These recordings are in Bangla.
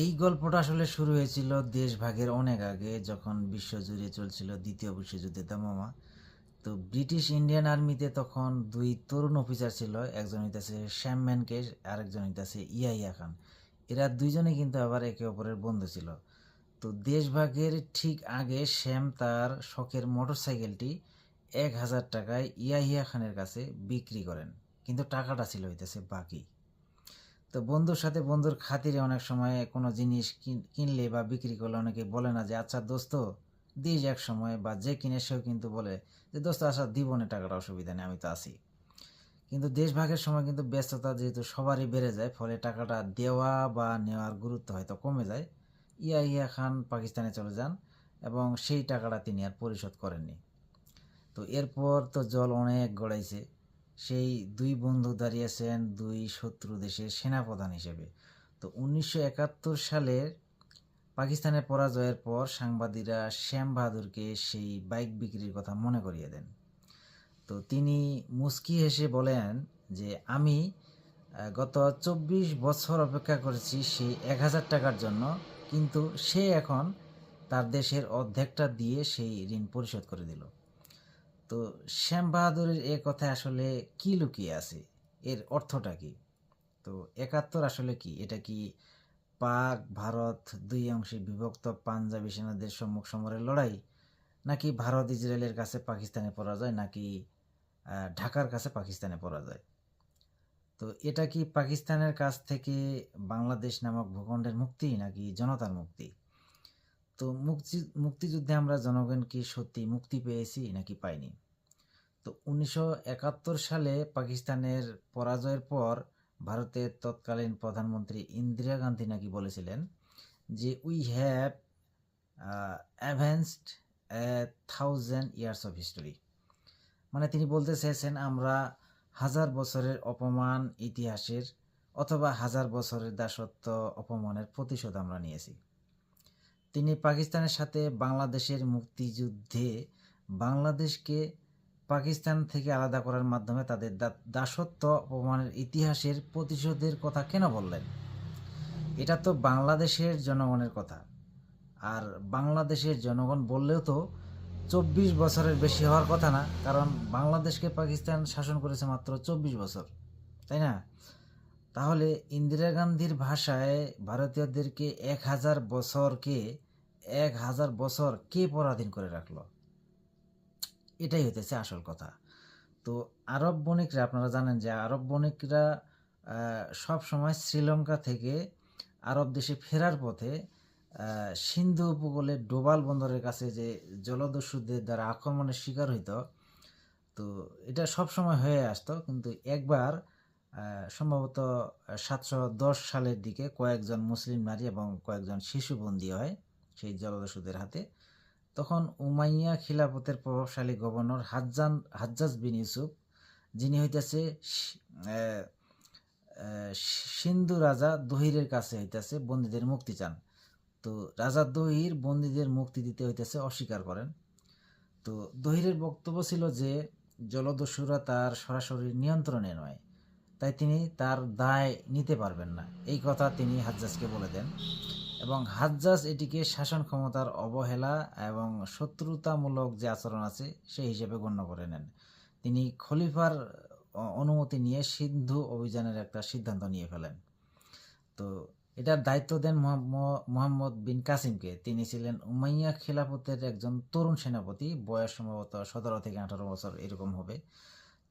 এই গল্পটা আসলে শুরু হয়েছিল দেশভাগের অনেক আগে, যখন বিশ্বজুড়ে চলছিল দ্বিতীয় বিশ্বযুদ্ধের দামামা তো ব্রিটিশ ইন্ডিয়ান আর্মিতে তখন দুই তরুণ অফিসার ছিল একজন হইতেছে শ্যাম ম্যানকেশ আরেকজন হইতেছে ইয়াহিয়া খান। এরা দুইজনে কিন্তু আবার একে অপরের বন্ধু ছিল। তো দেশভাগের ঠিক আগে শ্যাম তার শখের মোটরসাইকেলটি এক হাজার টাকায় ইয়াহিয়া খানের কাছে বিক্রি করেন। কিন্তু টাকাটা ছিল হইতেছে বাকি। তো বন্ধুর সাথে বন্ধুর খাতিরে অনেক সময় কোনো জিনিস কিন- কিনলে বা বিক্রি করলে অনেকে বলে না যে আচ্ছা দোস্ত, দিস এক সময় বা যে কিনে সেও কিন্তু বলে যে, দোস্ত আচ্ছা দিব না টাকাটা, অসুবিধা নেই, আমি তো আছি। কিন্তু দেশভাগের সময় কিন্তু ব্যস্ততা যেহেতু সবারই বেড়ে যায়, ফলে টাকাটা দেওয়া বা নেওয়ার গুরুত্ব হয়তো কমে যায়। ইয়া ইয়া খান পাকিস্তানে চলে যান এবং সেই টাকাটা তিনি আর পরিশোধ করেননি। তো এরপর তো জল অনেক গড়াইছে। সেই দুই বন্ধু দাঁড়িয়েছেন দুই শত্রু দেশের সেনাপ্রধান হিসেবে। তো উনিশশো একাত্তর সালের পাকিস্তানের পরাজয়ের পর সাংবাদিকরা শ্যাম বাহাদুরকে সেই বাইক বিক্রির কথা মনে করিয়ে দেন। তো তিনি মুস্কি হেসে বলেন যে, আমি গত চব্বিশ বছর অপেক্ষা করেছি সেই এক হাজার টাকার জন্য, কিন্তু সে এখন তার দেশের অর্ধেকটা দিয়ে সেই ঋণ পরিশোধ করে দিল। তো শ্যাম বাহাদুরের এ কথায় আসলে কি লুকিয়ে আছে? এর অর্থটা কি? তো একাত্তর আসলে কি? এটা কি পাক, ভারত দুই অংশে বিভক্ত পাঞ্জাবি সেনাদের সম্মুখ সমরের লড়াই? নাকি ভারত ইসরায়েলের কাছে পাকিস্তানে পরাজয়? নাকি ঢাকার কাছে পাকিস্তানে পরাজয়? তো এটা কি পাকিস্তানের কাছ থেকে বাংলাদেশ নামক ভূখণ্ডের মুক্তি নাকি জনতার মুক্তি? তো মুক্তি, মুক্তিযুদ্ধে আমরা জনগণ কি সত্যি মুক্তি পেয়েছি নাকি পাইনি? তো উনিশশো একাত্তর সালে পাকিস্তানের পরাজয়ের পর ভারতের তৎকালীন প্রধানমন্ত্রী ইন্দিরা গান্ধী নাকি বলেছিলেন যে we have advanced thousand years of history মানে তিনি বলতে চেয়েছেন, আমরা হাজার বছরের অপমান ইতিহাসের অথবা হাজার বছরের দাসত্ব অপমানের প্রতিশোধ আমরা নিয়েছি। তিনি পাকিস্তানের সাথে বাংলাদেশের মুক্তিযুদ্ধে বাংলাদেশকে পাকিস্তান থেকে আলাদা করার মাধ্যমে তাদের দাসত্ব অপমানের ইতিহাসের প্রতিশোধের কথা কেন বললেন? এটা তো বাংলাদেশের জনগণের কথা। আর বাংলাদেশের জনগণ বললেও তো চব্বিশ বছরের বেশি হওয়ার কথা না, কারণ বাংলাদেশকে পাকিস্তান শাসন করেছে মাত্র চব্বিশ বছর, তাই না? তাহলে ইন্দিরা গান্ধীর ভাষায় ভারতীয়দেরকে এক হাজার বছরকে, এক হাজার বছর কে পরাধীন করে রাখল? এটাই হতেছে আসল কথা। তো আরব বণিকরা, আপনারা জানেন যে আরব বণিকরা সব সময় শ্রীলঙ্কা থেকে আরব দেশে ফেরার পথে সিন্ধু উপকূলে ডোবাল বন্দরের কাছে যে জলদস্যুদের দ্বারা আক্রমণের শিকার হইতো, তো এটা সব সময় হয়ে আসতো। কিন্তু একবার সম্ভবত সাতশো দশ সালের দিকে কয়েকজন মুসলিম নারী এবং কয়েকজন শিশু বন্দী হয় সেই জলদস্যুদের হাতে। তখন উমাইয়া খিলাফতের প্রভাবশালী গভর্নর হাজ্জান, হাজ্জাজ বিন ইউসুফ, যিনি হইতেছে সিন্ধু রাজা দহিরের কাছে হইতেছে বন্দীদের মুক্তি চান। তো রাজা দহির বন্দীদের মুক্তি দিতে হইতেছে অস্বীকার করেন। তো দহিরের বক্তব্য ছিল যে, জলদস্যুরা তার সরাসরি নিয়ন্ত্রণে নয়। তাই তিনি তার দায় নিতে পারবেন না। এই কথা তিনি হাজ্জাজকে বলে দেন। এবং হাজ্জাজ এটিকে শাসন ক্ষমতার অবহেলা এবং শত্রুতামূলক যে আচরণ আছে, সেই হিসেবে গণ্য করে নেন। তিনি খলিফার অনুমতি নিয়ে সিন্ধু অভিযানের একটা সিদ্ধান্ত নিয়ে ফেলেন। তো এটার দায়িত্ব দেন মোহাম্ম- মোহাম্মদ বিন কাসিমকে। তিনি ছিলেন উমাইয়া খিলাফতের একজন তরুণ সেনাপতি। বয়স সম্ভবত সতেরো থেকে আঠারো বছর, এরকম হবে।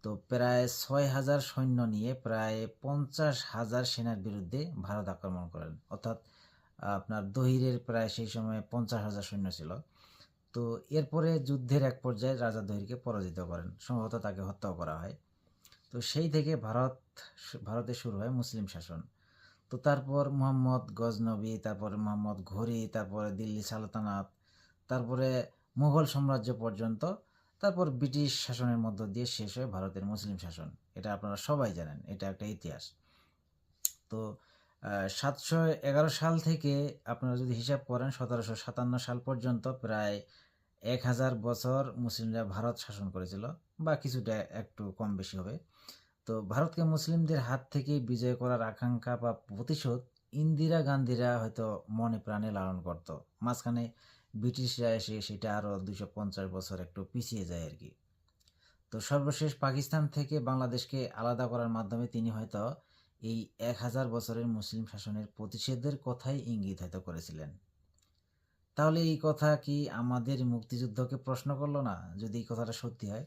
তো প্রায় ছয় হাজার সৈন্য নিয়ে প্রায় পঞ্চাশ হাজার সেনার বিরুদ্ধে ভারত আক্রমণ করেন। অর্থাৎ, আপনার দহিরের প্রায় সেই সময় পঞ্চাশ হাজার সৈন্য ছিল। তো এরপরে যুদ্ধের এক পর্যায়ে রাজা দহিরকে পরাজিত করেন। সম্ভবত তাকে হত্যাও করা হয়। তো সেই থেকে ভারত ভারতে শুরু হয় মুসলিম শাসন। তো তারপর মোহাম্মদ গজনবী, তারপরে মোহাম্মদ ঘুরি, তারপরে দিল্লি সালতানাত, তারপরে মুঘল সাম্রাজ্য পর্যন্ত তারপর ব্রিটিশ শাসনের মধ্য দিয়ে শেষ হয় ভারতের মুসলিম শাসন। এটা আপনারা সবাই জানেন, এটা একটা ইতিহাস। তো সাতশো এগারো সাল থেকে আপনারা যদি হিসাব করেন, সতেরোশো সাতান্ন সাল পর্যন্ত প্রায় এক হাজার বছর মুসলিমরা ভারত শাসন করেছিল বা কিছুটা একটু কম বেশি হবে। তো, ভারতকে মুসলিমদের হাত থেকে বিজয় করার আকাঙ্ক্ষা বা প্রতিশোধ ইন্দিরা গান্ধীরা হয়তো মনে প্রাণে লালন করত। মাঝখানে ব্রিটিশরা এসে সেটা আরও দুশো পঞ্চাশ বছর একটু পিছিয়ে যায় আর কি। তো সর্বশেষ পাকিস্তান থেকে বাংলাদেশকে আলাদা করার মাধ্যমে তিনি হয়তো এই এক হাজার বছরের মুসলিম শাসনের প্রতিষেধের কথাই ইঙ্গিত হয়তো করেছিলেন। তাহলে এই কথা কি আমাদের মুক্তিযুদ্ধকে প্রশ্ন করল না যদি এই কথাটা সত্যি হয়?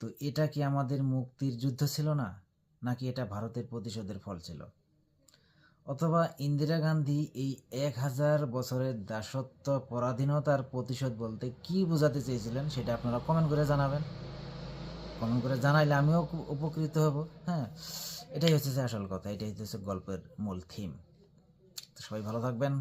তো এটা কি আমাদের মুক্তির যুদ্ধ ছিল না? নাকি এটা ভারতের প্রতিশোধের ফল ছিল? অথবা ইন্দিরা গান্ধী এই এক হাজার বছরের দাসত্ব পরাধীনতার প্রতিশোধ বলতে কি বোঝাতে চেয়েছিলেন সেটা আপনারা কমেন্ট করে জানাবেন। কমেন্ট করে জানাইলে আমিও উপকৃত হব হ্যাঁ? এটাই হচ্ছে আসল কথা, এটাই হচ্ছে গল্পের মূল থিম সবাই ভালো থাকবেন।